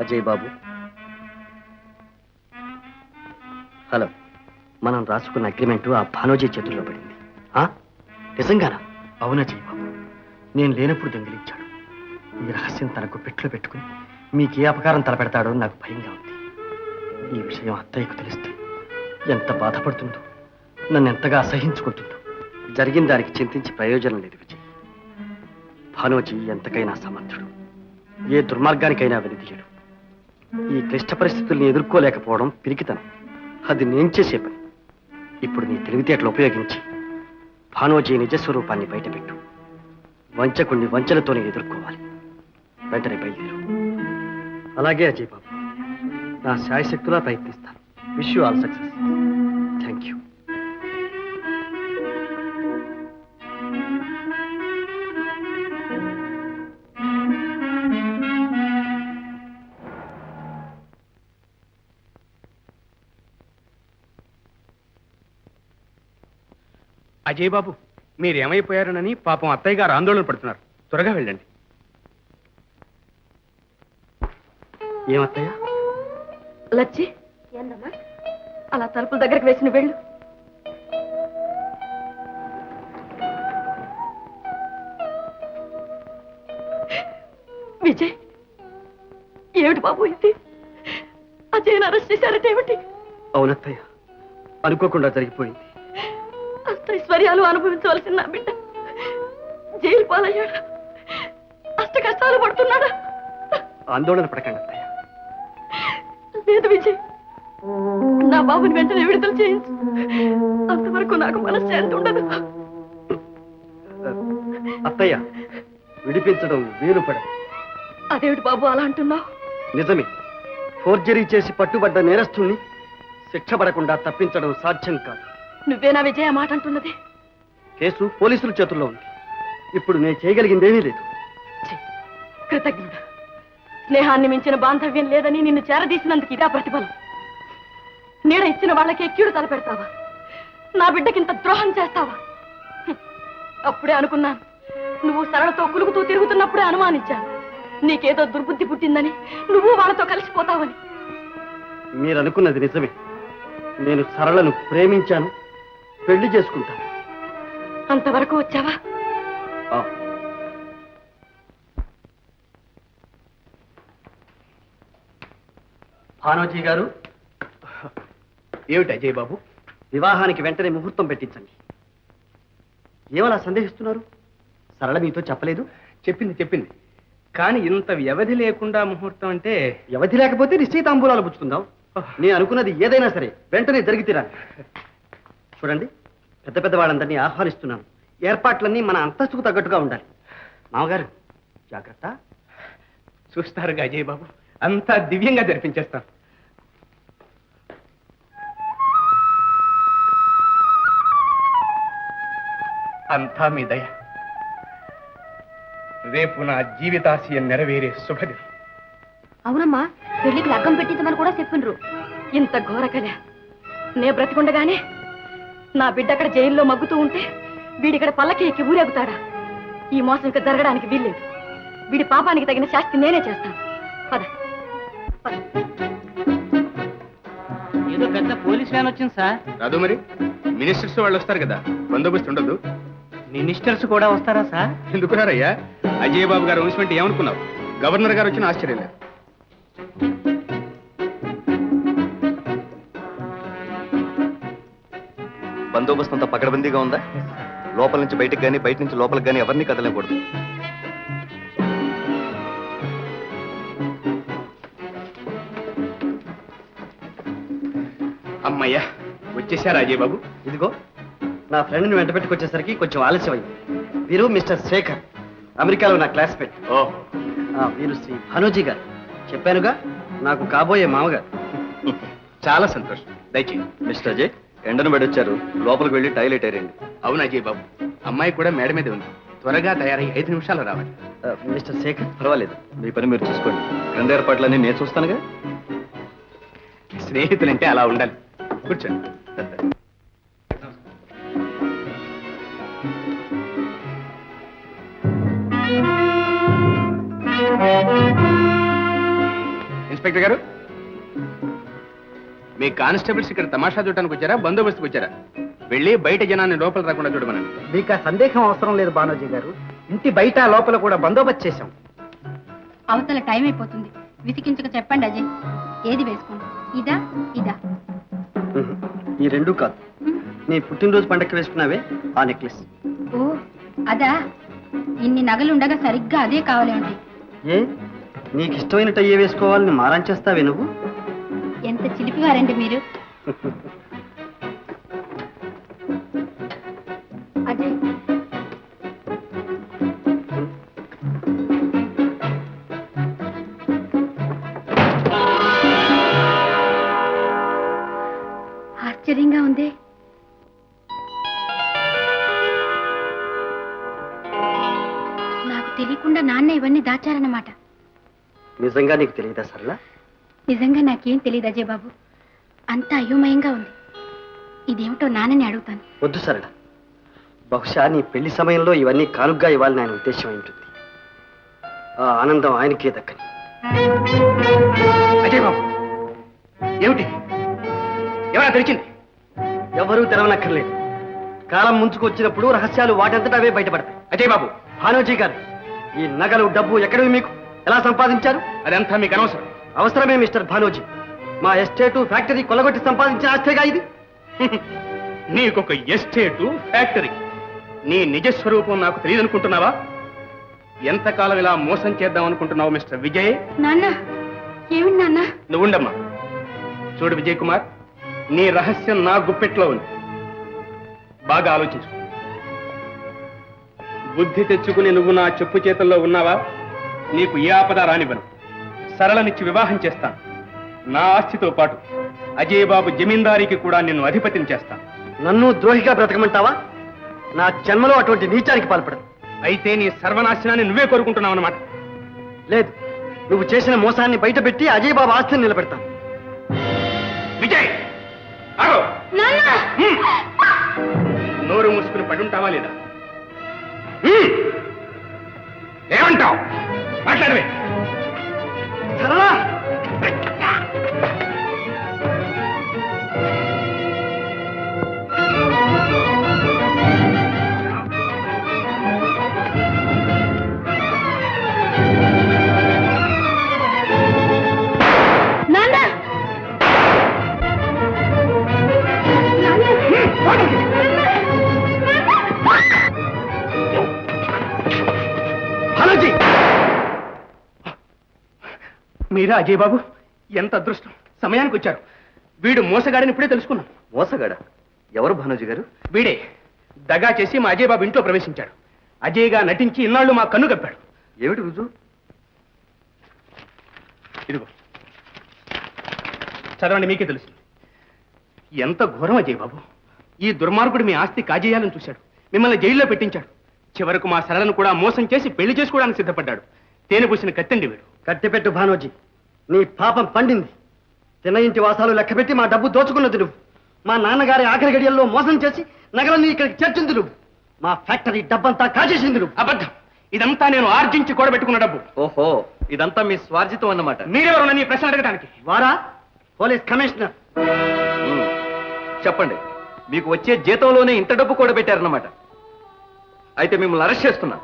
అజయ్ బాబు. Hello మనం రాసుకున్న agreement ఆ భానోజీ చేతుల్లో పడింది. ఆ? నిజంగానా? అవునా అజయ్ బాబు? నేను లేనప్పుడు దొంగిలించాడు. ఈ రహస్యం తనకు పెట్టులో పెట్టుకుని మీకు ఏ అపకారం తలపెడతాడో నాకు భయంగా ఉంది. ఈ విషయం అత్తయ్యకు తెలిస్తే ఎంత బాధపడుతుందో నన్ను ఎంతగా అసహించుకుంటుందో. జరిగిన దానికి చింతించి ప్రయోజనం లేదు విజయ్. భానోజీ ఎంతకైనా సమర్థుడు. ఏ దుర్మార్గానికైనా వెనుదీయడు ఈ క్లిష్ట పరిస్థితుల్ని ఎదుర్కోలేకపోవడం పిరికితనం. అది నేను చేసే పని. ఇప్పుడు నీ తెలివితేటలు ఉపయోగించి భానోజీ నిజస్వరూపాన్ని బయటపెట్టు. వంచకుణ్ణి వంచలతోనే ఎదుర్కోవాలి. వెంటనే బయలుదేరు. అలాగే అజయ్ బాబు. నా శాయశక్తులా ప్రయత్నిస్తాను. Wish you all success thank you Ajay Babu మీరు ఏమైపోయారనని పాపం అత్తయ్య గారు ఆందోళన పడుతున్నారు. త్వరగా వెళ్ళండి. ఏమత్తయ్యా? లచ్చి ఏందమ్మా? అలా తలుపుల దగ్గరికి వేసిన వెళ్ళు. విజయ్ ఏమిటి బాబు ఇది? అజయ్ అరెస్ట్ చేశారట ఏమిటి? అవునత్తయ్య అనుకోకుండా జరిగిపోయింది. ఐశ్వర్యాలు అనుభవించవలసిన నా బిడ్డ. జైలు పాలయ్యాడా. అష్ట కష్టాలు పడుతున్నాడా. ఆందోళన పడకండి అత్తయ్య. లేదు విజయ్ నా బాబుని వెంటనే విడుదల చేయించు. అంతవరకు నాకు మనశ్శాంతి ఉండదు. అత్తయ్య విడిపించడం వీలు పడదు. అదేమిటి బాబు అలా అంటున్నావు? నిజమే. ఫోర్జరీ చేసి పట్టుబడ్డ నేరస్తుల్ని శిక్ష పడకుండా తప్పించడం సాధ్యం కాదు. నువ్వేనా విజయ్ మాట అంటున్నది? కేసు పోలీసుల చేతుల్లో ఉంది. ఇప్పుడు నేను చేయగలిగిందేమీ లేదు. ఛీ, కృతజ్ఞుడు. స్నేహాన్ని మించిన బాంధవ్యం లేదని నిన్ను చేరదీసినందుకు ఇదా ప్రతిఫలం. నీడ ఇచ్చిన వాళ్ళకి ఎక్కిడు తలపెడతావా? నా బిడ్డకింత ద్రోహం చేస్తావా. అప్పుడే అనుకున్నాను. నువ్వు సరళతో కులుకుతూ తిరుగుతున్నప్పుడే అనుమానించాను. నీకేదో దుర్బుద్ధి పుట్టిందని నువ్వు వాళ్ళతో కలిసిపోతావని. మీరు అనుకున్నది నిజమే. నేను సరళను ప్రేమించాను. పెళ్ళి చేసుకుంటాను అంతవరకు వచ్చావా? భానోజీ గారు. ఏమిటి అజయ్ బాబు? వివాహానికి వెంటనే ముహూర్తం పెట్టించండి. ఏమలా సందేహిస్తున్నారు? సరళ మీతో చెప్పలేదు. చెప్పింది చెప్పింది. కానీ ఇంత వ్యవధి లేకుండా ముహూర్తం అంటే వ్యవధి లేకపోతే నిశ్చయితాంబూలాలు పుచ్చుకుందాం. నేను అనుకున్నది ఏదైనా సరే. వెంటనే జరిగి తీరాలి. చూడండి. పెద్ద పెద్ద వాళ్ళందరినీ ఆహ్వానిస్తున్నాను. ఏర్పాట్లన్నీ మన అంతస్తుకు తగ్గట్టుగా ఉండాలి. మామగారు జాగ్రత్త. చూస్తారుగా అజయ్ బాబు. అంతా దివ్యంగా జరిపించేస్తాం. అంతా మీ దయ. రేపు నా జీవితాశయం నెరవేరే శుభదినం. అవునమ్మా పెళ్ళికి లగ్గం పెట్టించమని కూడా చెప్పిండ్రు ఇంత ఘోర కథ. నే బ్రతికుండగానే నా బిడ్డ అక్కడ జైల్లో మగ్గుతూ ఉంటే వీడిక్కడ పల్లకి ఎక్కి ఊరేగుతాడా? ఈ మోసం ఇంకా జరగడానికి వీల్లేదు. వీడి పాపానికి తగిన శాస్తి నేనే చేస్తాను. పద. పద. ఏదో పెద్ద పోలీస్ వ్యాన్ వచ్చింది సార్. రాదు మరి. మినిస్టర్స్ వాళ్ళు వస్తారు కదా. బందోబస్తు ఉండదు. మినిస్టర్స్ కూడా వస్తారా సార్? ఎందుకు రారయ్యా? అజయ్ బాబు గారు ఉంచిపెట్టి ఏమనుకున్నావు? గవర్నర్ గారు వచ్చిన ఆశ్చర్యం లేదు. బందోబస్తు అంతా పకడ్బందీగా ఉందా? లోపల నుంచి బయటకు కానీ బయట నుంచి లోపలికి కానీ ఎవరిని కదలకూడదు. అమ్మయ్యా వచ్చేసారా అజయ్ బాబు ఇదిగో నా ఫ్రెండ్ని వెంట పెట్టుకొచ్చేసరికి కొంచెం ఆలస్యమైంది. వీరు మిస్టర్ శేఖర్ అమెరికాలో నా క్లాస్మేట్. ఓ. ఆ, వీరు శ్రీ భానోజీ గారు. చెప్పానుగా నాకు కాబోయే మామగారు. చాలా సంతోషం. దయచేయి మిస్టర్ అజయ్ ఎండను పడొచ్చారు. లోపలికి వెళ్ళి టాయిలెట్ అయ్యండి అవును అజయ్ బాబు. అమ్మాయి కూడా మేడ మీద ఉంది. త్వరగా తయారై ఐదు నిమిషాలు రావాలి. మిస్టర్ శేఖర్ పర్వాలేదు. మీ పని మీరు చూసుకోండి. క్రింద ఏర్పాట్లన్నీ నేను చూస్తానుగా? స్నేహితులంటే అలా ఉండాలి. కూర్చోండి. ఇన్స్పెక్టర్ గారు? మీ కానిస్టేబుల్స్ ఇక్కడ తమాషా చూడటానికి వచ్చారా? బందోబస్తుకు వచ్చారా? వెళ్ళి బయట జనాన్ని లోపల రాకుండా చూడమనండి. మీకు ఆ సందేహం అవసరం లేదు బానోజీ గారు. ఇంటి బయట లోపల కూడా బందోబస్తు చేశాం. అవతల టైం అయిపోతుంది. విసికించక చెప్పండి అజయ్. ఏది వేసుకోండి ఇదా ఇదా? ఈ రెండు కాదు. నీ పుట్టినరోజు పండగకి వేసుకున్నావే ఆ నెక్లెస్. ఓ అదా? ఇన్ని నగలు ఉండగా సరిగ్గా అదే కావాలి అంటే. ఏ? నీకు ఇష్టమైనట్టు అయ్యే వేసుకోవాలని మారం చేస్తావే నువ్వు? ఎంత చిలిపివారండి మీరు? అజయ్ ఆశ్చర్యంగా ఉంది. నాకు తెలియకుండా నాన్న ఇవన్నీ దాచారన్నమాట. నిజంగా నీకు తెలియదా సరళ? నిజంగా నాకేం తెలియదు అజయ్ బాబు అంతా అయోమయంగా ఉంది. ఇదేమిటో నాన్నని అడుగుతాను. వద్దు సరళ. బహుశా నీ పెళ్ళి సమయంలో ఇవన్నీ కానుగ్గా ఇవ్వాలని ఆయన ఉద్దేశం అయి ఉంటుంది ఆ ఆనందం ఆయనకే దక్కని. అజయ్ బాబు ఏమిటి? ఎవరా తెరిచింది? ఎవరూ తెరవనక్కర్లేదు కాలం ముంచుకొచ్చినప్పుడు రహస్యాలు వాటంతట అవే బయటపడతాయి. అజయ్ బాబు భానోజీ గారు ఈ నగలు డబ్బు ఎక్కడివి మీకు? ఎలా సంపాదించారు? అదంతా మీకు అనవసరం. అవసరమే మిస్టర్ భానోజీ. మా ఎస్టేటు ఫ్యాక్టరీ కొలగొట్టి సంపాదించిన ఆస్తేగా ఇది. నీకొక ఎస్టేటు ఫ్యాక్టరీ. నీ నిజస్వరూపం నాకు తెలియదనుకుంటున్నావా? ఎంతకాలం ఇలా మోసం చేద్దాం అనుకుంటున్నావు మిస్టర్ విజయ్? నాన్న ఏమిటి నాన్న? నువ్వు ఉండమ్మా చూడు విజయ్ కుమార్ నీ రహస్యం నా గుప్పెట్లో ఉంది. బాగా ఆలోచించు. బుద్ధి తెచ్చుకుని నువ్వు నా చెప్పు చేతుల్లో ఉన్నావా? నీకు ఏ ఆపద రానివ్వను. సరళనిచ్చి వివాహం చేస్తాను. నా ఆస్తితో పాటు అజయ్ బాబు జమీందారికి కూడా నిన్ను అధిపతిని చేస్తాను. నన్ను ద్రోహిగా బ్రతకమంటావా? నా జన్మలో అటువంటి నీచానికి పాల్పడదు అయితే నీ సర్వనాశనాన్ని నువ్వే కోరుకుంటున్నావు అన్నమాట. లేదు నువ్వు చేసిన మోసాన్ని బయటపెట్టి అజయ్ బాబు ఆస్తిని నిలబెడతాను. విజయ్! ఆగో! హ్మ్. నోరు మూసుకుని పడుంటావా లేదా? హ్మ్. ఏమంటావు? మాట్లాడవే! మీరా అజయ్ బాబు ఎంత అదృష్టం. సమయానికి వచ్చారు. వీడు మోసగాడని ఇప్పుడే తెలుసుకున్నాం. మోసగాడ? ఎవరు భానుజీ గారు? వీడే. దగా చేసి మా అజయ్ బాబు ఇంట్లో ప్రవేశించాడు. అజయ్గా నటించి ఇన్నాళ్ళు మా కన్ను కప్పాడు. ఏమిటి రుజు ఇదిగో. చదవండి మీకే తెలుస్తుంది. ఎంత ఘోరం అజయ్ బాబు ఈ దుర్మార్గుడు మీ ఆస్తి కాజేయాలని చూశాడు. మిమ్మల్ని జైల్లో పెట్టించాడు. చివరకు మా సరళను కూడా మోసం చేసి పెళ్ళి చేసుకోవడానికి సిద్ధపడ్డాడు. తేనె పూసిన కత్తండి వీడు. కట్టిపెట్టు భానోజీ. నీ పాపం పండింది. తిన ఇంటి వాసాలు లెక్కపెట్టి మా డబ్బు దోచుకున్నది నువ్వు. మా నాన్నగారి ఆఖరి గడియల్లో మోసం చేసి నగరాన్ని ఇక్కడికి చేర్చింది నువ్వు. మా ఫ్యాక్టరీ డబ్బంతా కాజేసింది నువ్వు. అబద్ధం. ఇదంతా నేను ఆర్జించి కూడబెట్టుకున్న డబ్బు. ఓహో ఇదంతా మీ స్వార్జితం అన్నమాట. మీరెవరు నన్ను ఈ ప్రశ్న అడగడానికి వారా? Police commissioner. చెప్పండి. మీకు వచ్చే జీతంలోనే ఇంత డబ్బు కూడా పెట్టారన్నమాట అయితే మిమ్మల్ని అరెస్ట్ చేస్తున్నా.